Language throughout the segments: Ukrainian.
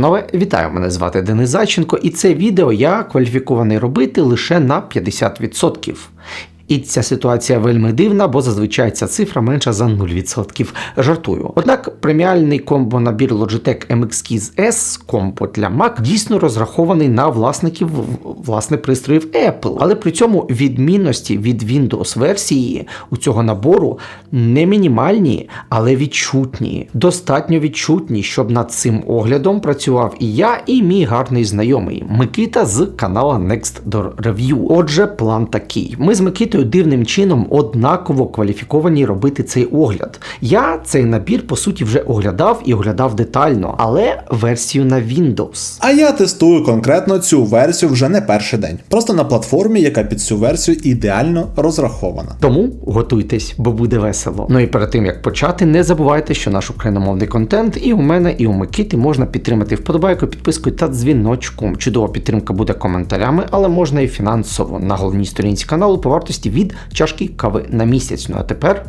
Панове, вітаю! Мене звати Денис Зайченко, і це відео я кваліфікований робити лише на 50%. І ця ситуація вельми дивна, бо зазвичай ця цифра менша за 0%. Жартую. Однак преміальний комбо набір Logitech MX Keys S комбо для Mac дійсно розрахований на власників власне пристроїв Apple. Але при цьому відмінності від Windows версії у цього набору не мінімальні, але відчутні. Достатньо відчутні, щоб над цим оглядом працював і я, і мій гарний знайомий Микита з канала Next Door Review. Отже, план такий: ми з Микитою дивним чином однаково кваліфіковані робити цей огляд. Я цей набір по суті вже оглядав і оглядав детально, але версію на Windows. А я тестую конкретно цю версію вже не перший день. Просто на платформі, яка під цю версію ідеально розрахована. Тому готуйтесь, бо буде весело. Ну і перед тим як почати, не забувайте, що наш україномовний контент і у мене, і у Микити можна підтримати вподобайкою, підпискою та дзвіночком. Чудова підтримка буде коментарями, але можна і фінансово на головній сторінці каналу по вартості від чашки кави на місяць. Ну а тепер.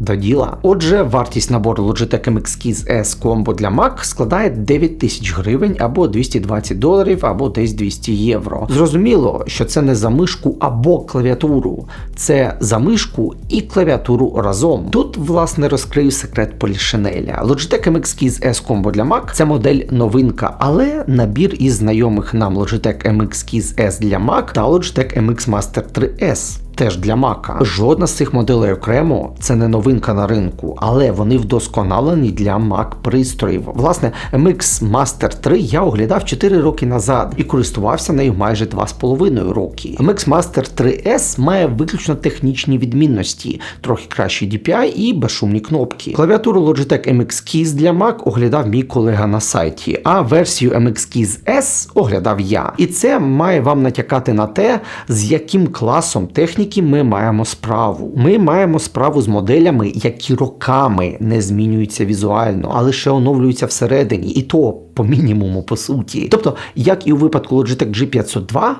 До діла. Отже, вартість набору Logitech MX Keys S Combo для Mac складає 9 тисяч гривень або 220 доларів, або десь 200 євро. Зрозуміло, що це не за мишку або клавіатуру, це за мишку і клавіатуру разом. Тут, власне, розкрию секрет Полішинеля. Logitech MX Keys S Combo для Mac це модель новинка, але набір із знайомих нам Logitech MX Keys S для Mac та Logitech MX Master 3S теж для Мака. Жодна з цих моделей окремо це не новинка на ринку, але вони вдосконалені для Mac пристроїв. Власне, MX Master 3 я оглядав 4 роки назад і користувався нею майже 2,5 роки. MX Master 3S має виключно технічні відмінності, трохи кращий DPI і безшумні кнопки. Клавіатуру Logitech MX Keys для Mac оглядав мій колега на сайті, а версію MX Keys S оглядав я. І це має вам натякати на те, з яким класом техніки техніки ми маємо справу. Ми маємо справу з моделями, які роками не змінюються візуально, а лише оновлюються всередині, і то по мінімуму по суті. Тобто, як і у випадку Logitech G502.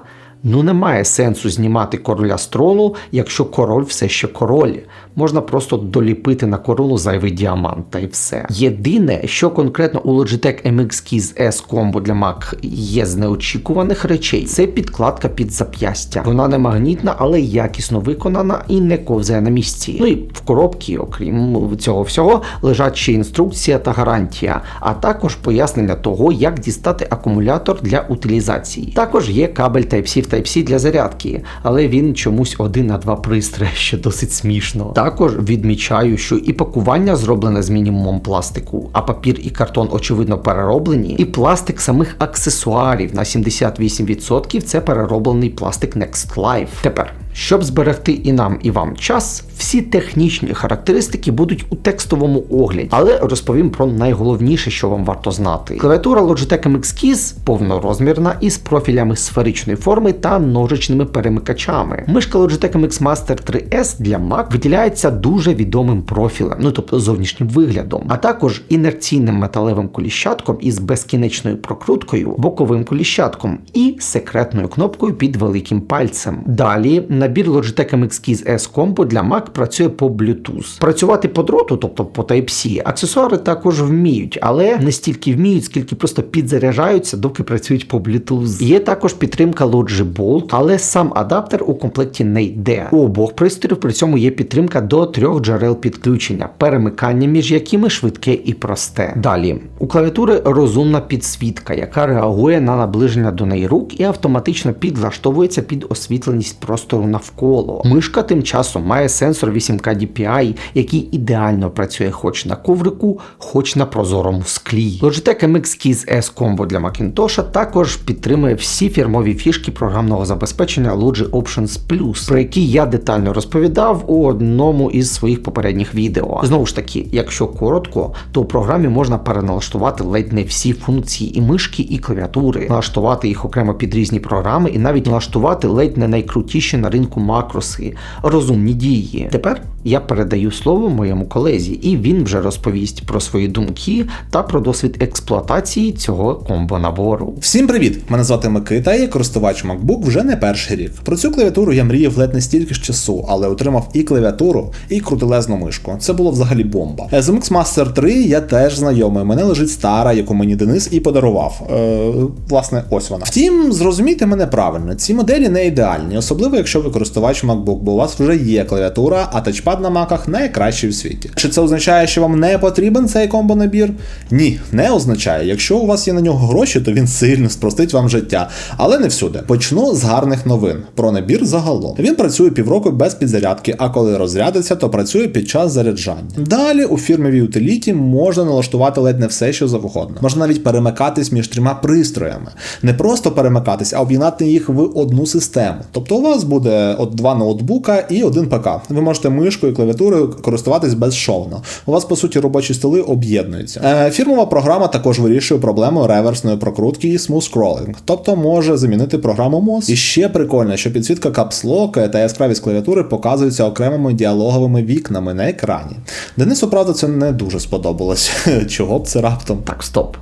Ну немає сенсу знімати короля з трону, якщо король все ще король. Можна просто доліпити на корону зайвий діамант та й все. Єдине, що конкретно у Logitech MX Keys S Combo для Mac є з неочікуваних речей, це підкладка під зап'ястя. Вона не магнітна, але якісно виконана і не ковзає на місці. Ну і в коробці, окрім цього всього, лежать ще інструкція та гарантія, а також пояснення того, як дістати акумулятор для утилізації. Також є кабель Type-C Type-C для зарядки, але він чомусь один на два пристрої, що досить смішно. Також відмічаю, що і пакування зроблене з мінімумом пластику, а папір і картон, очевидно, перероблені. І пластик самих аксесуарів на 78% це перероблений пластик Next Life. Тепер. Щоб зберегти і нам, і вам час, всі технічні характеристики будуть у текстовому огляді, але розповім про найголовніше, що вам варто знати. Клавіатура Logitech MX Keys повнорозмірна із профілями сферичної форми та ножичними перемикачами. Мишка Logitech MX Master 3S для Mac виділяється дуже відомим профілем, ну тобто зовнішнім виглядом, а також інерційним металевим коліщатком із безкінечною прокруткою, боковим коліщатком і секретною кнопкою під великим пальцем. Далі набір Logitech MX Keys S Combo для Mac працює по Bluetooth. Працювати по дроту, тобто по Type-C, аксесуари також вміють, але не стільки вміють, скільки просто підзаряджаються, доки працюють по Bluetooth. Є також підтримка Logi Bolt, але сам адаптер у комплекті не йде. У обох пристроїв при цьому є підтримка до трьох джерел підключення, перемикання між якими швидке і просте. Далі у клавіатури розумна підсвітка, яка реагує на наближення до неї рук і автоматично підлаштовується під освітленість простору навколо. Мишка тим часом має сенсор 8K DPI, який ідеально працює хоч на коврику, хоч на прозорому склі. Logitech MX Keys S Combo для Macintosh також підтримує всі фірмові фішки програмного забезпечення Logi Options Plus, про які я детально розповідав у одному із своїх попередніх відео. Знову ж таки, якщо коротко, то у програмі можна переналаштувати ледь не всі функції і мишки, і клавіатури, налаштувати їх окремо під різні програми, і навіть налаштувати ледь не найкрутіші на ринку макроси, розумні дії. Тепер я передаю слово моєму колезі, і він вже розповість про свої думки та про досвід експлуатації цього комбо-набору. Всім привіт! Мене звати Микита, я користувач MacBook вже не перший рік. Про цю клавіатуру я мріяв ледь не стільки ж часу, але отримав і клавіатуру, і крутилезну мишку. Це було взагалі бомба. З MX Master 3 я теж знайомий. Мене лежить стара, яку мені Денис і подарував. Е, власне, ось вона. Втім, зрозумійте мене правильно, ці моделі не ідеальні, особливо якщо ви користувач MacBook, бо у вас вже є клавіатура, а тачпад на маках найкращий в світі. Чи це означає, що вам не потрібен цей комбо-набір? Ні, не означає. Якщо у вас є на нього гроші, то він сильно спростить вам життя. Але не всюди. Почну з гарних новин про набір загалом. Він працює півроку без підзарядки, а коли розрядиться, то працює під час заряджання. Далі у фірмовій утиліті можна налаштувати ледь не все, що завгодно. Можна навіть перемикатись між трьома пристроями. Не просто перемикатись, а об'єднати їх в одну систему. Тобто у вас буде от два ноутбука і один ПК. Ви можете мишкою клавіатурою користуватись безшовно. У вас, по суті, робочі столи об'єднуються. Е, фірмова програма також вирішує проблему реверсної прокрутки і scrolling, тобто може замінити програму MOS. І ще прикольно, що підсвітка Lock та яскравість клавіатури показуються окремими діалоговими вікнами на екрані. Денису, правда, це не дуже сподобалось. Чого б це раптом? Так, стоп.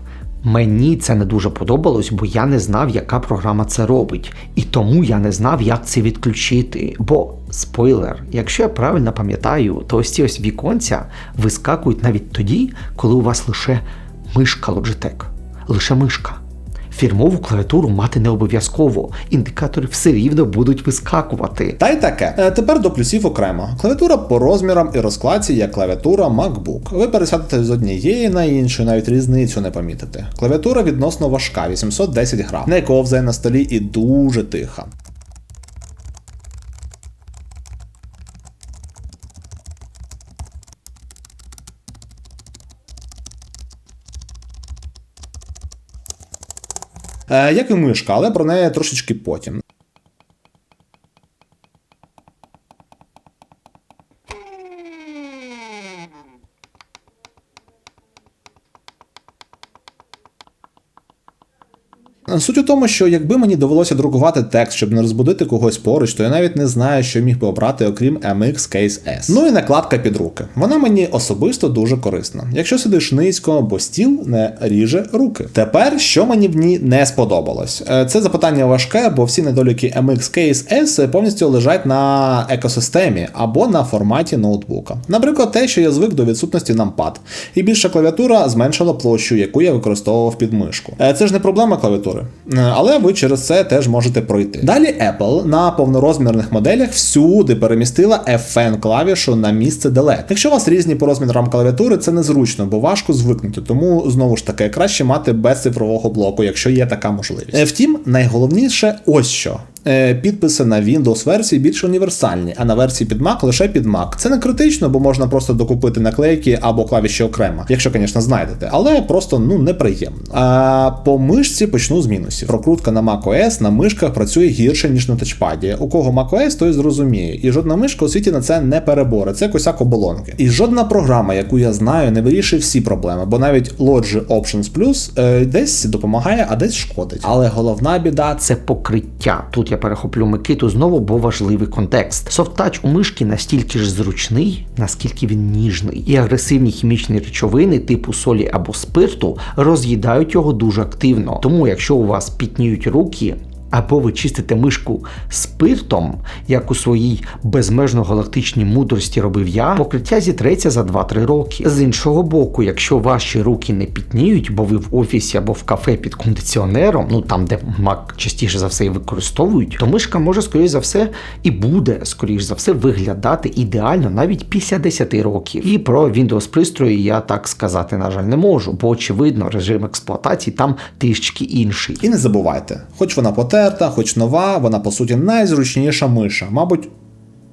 Мені це не дуже подобалось, бо я не знав, яка програма це робить. І тому я не знав, як це відключити. Бо, спойлер, якщо я правильно пам'ятаю, то ось ці ось віконця вискакують навіть тоді, коли у вас лише мишка Logitech. Лише мишка. Фірмову клавіатуру мати не обов'язково. Індикатори все рівно будуть вискакувати. Та й таке. Е, Тепер до плюсів окремо. Клавіатура по розмірам і розкладці як клавіатура MacBook. Ви пересядете з однієї на іншу, навіть різницю не помітите. Клавіатура відносно важка, 810 грам. Не ковзає на столі і дуже тиха. Як і мишка, але про неї трошечки потім. Суть у тому, що якби мені довелося друкувати текст, щоб не розбудити когось поруч, то я навіть не знаю, що міг би обрати, окрім MX Case S. Ну і накладка під руки. Вона мені особисто дуже корисна. Якщо сидиш низько, бо стіл не ріже руки. Тепер що мені в ній не сподобалось? Е, Це запитання важке, бо всі недоліки MX Case S повністю лежать на екосистемі або на форматі ноутбука. Наприклад, те, що я звик до відсутності нампад, і більша клавіатура зменшила площу, яку я використовував під мишку. Е, Це ж не проблема клавіатури, Е, але ви через це теж можете пройти. Далі Apple на повнорозмірних моделях всюди перемістила FN клавішу на місце Delete. Якщо у вас різні по розмірам клавіатури, це незручно, бо важко звикнути. Тому знову ж таки краще мати без цифрового блоку, якщо є така можливість. Е, Втім, найголовніше ось що. Е, Підписи на Windows версії більш універсальні, а на версії під Mac лише під Mac. Це не критично, бо можна просто докупити наклейки або клавіші окремо, якщо, звісно, знайдете, але просто ну неприємно. А по мишці почну з мінусів. Прокрутка на macOS на мишках працює гірше, ніж на тачпаді. У кого macOS, той зрозуміє. І жодна мишка у світі на це не переборе. Це косяк оболонки. І жодна програма, яку я знаю, не вирішує всі проблеми, бо навіть Logi Options Plus е, десь допомагає, а десь шкодить. Але головна біда Це покриття. Тут я перехоплю Микиту знову, бо важливий контекст. Софттач у мишки настільки ж зручний, наскільки він ніжний, і агресивні хімічні речовини типу солі або спирту роз'їдають його дуже активно. Тому, якщо у вас пітніють руки. Або ви чистите мишку спиртом, як у своїй безмежно галактичній мудрості робив я, покриття зітреться за 2-3 роки. З іншого боку, якщо ваші руки не пітніють, бо ви в офісі або в кафе під кондиціонером, ну там, де Mac частіше за все і використовують, то мишка може, скоріш за все, і буде, скоріш за все, виглядати ідеально навіть після 10 років. І про Windows пристрої я так сказати, на жаль, не можу, бо очевидно, режим експлуатації там трішки інший. І не забувайте, хоч вона потерта, хоч нова, вона по суті найзручніша миша. Мабуть.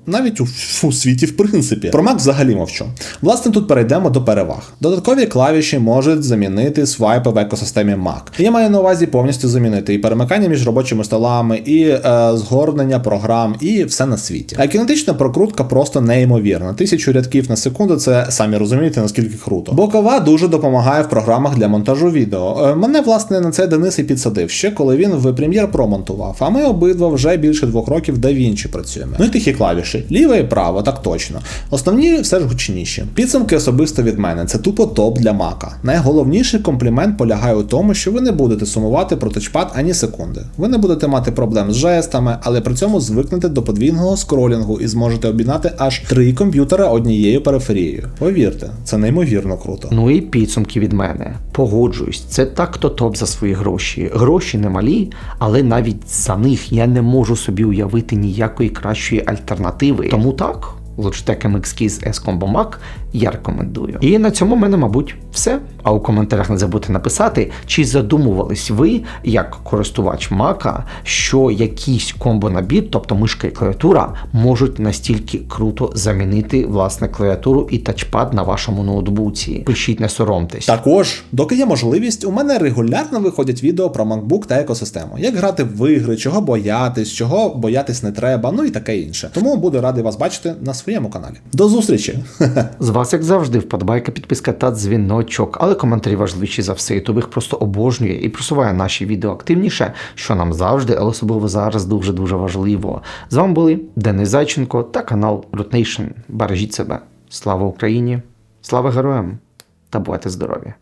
Навіть у, у світі, в принципі. Про Mac взагалі мовчу. Власне, тут перейдемо до переваг. Додаткові клавіші можуть замінити свайпи в екосистемі Mac. Я маю на увазі повністю замінити і перемикання між робочими столами, і е, згорнення програм, і все на світі. А кінетична прокрутка просто неймовірна. Тисячу рядків на секунду це самі розумієте, наскільки круто. Бокова дуже допомагає в програмах для монтажу відео. Е, мене, власне, на це Денис і підсадив ще, коли він в Premiere Pro монтував. А ми обидва вже більше двох років DaVinci працюємо. Ну і тихі клавіші. Інші. Ліве і право, так точно. Основні все ж гучніші. Підсумки особисто від мене це тупо топ для мака. Найголовніший комплімент полягає у тому, що ви не будете сумувати про тачпад ані секунди. Ви не будете мати проблем з жестами, але при цьому звикнете до подвійного скролінгу і зможете об'єднати аж три комп'ютера однією периферією. Повірте, це неймовірно круто. Ну і підсумки від мене. Погоджуюсь, це так то топ за свої гроші. Гроші немалі, але навіть за них я не можу собі уявити ніякої кращої альтернативи. Тому так. Logitech MX Keys S Combo Mac я рекомендую. І на цьому в мене, мабуть, все. А у коментарях не забудьте написати, чи задумувались ви, як користувач Мака, що якийсь комбо-набір, тобто мишка і клавіатура, можуть настільки круто замінити власне клавіатуру і тачпад на вашому ноутбуці. Пишіть, не соромтесь. Також, доки є можливість, у мене регулярно виходять відео про MacBook та екосистему, як грати в ігри, чого боятись, чого боятись не треба, ну і таке інше. Тому буду радий вас бачити на своєму каналі. До зустрічі! З вас, як завжди, вподобайка, підписка та дзвіночок, але коментарі важливіші за все. Ютуб їх просто обожнює і просуває наші відео активніше, що нам завжди, але особливо зараз дуже дуже важливо. З вами були Денис Зайченко та канал Root. Бережіть себе. Слава Україні! Слава героям! Та бувайте здорові!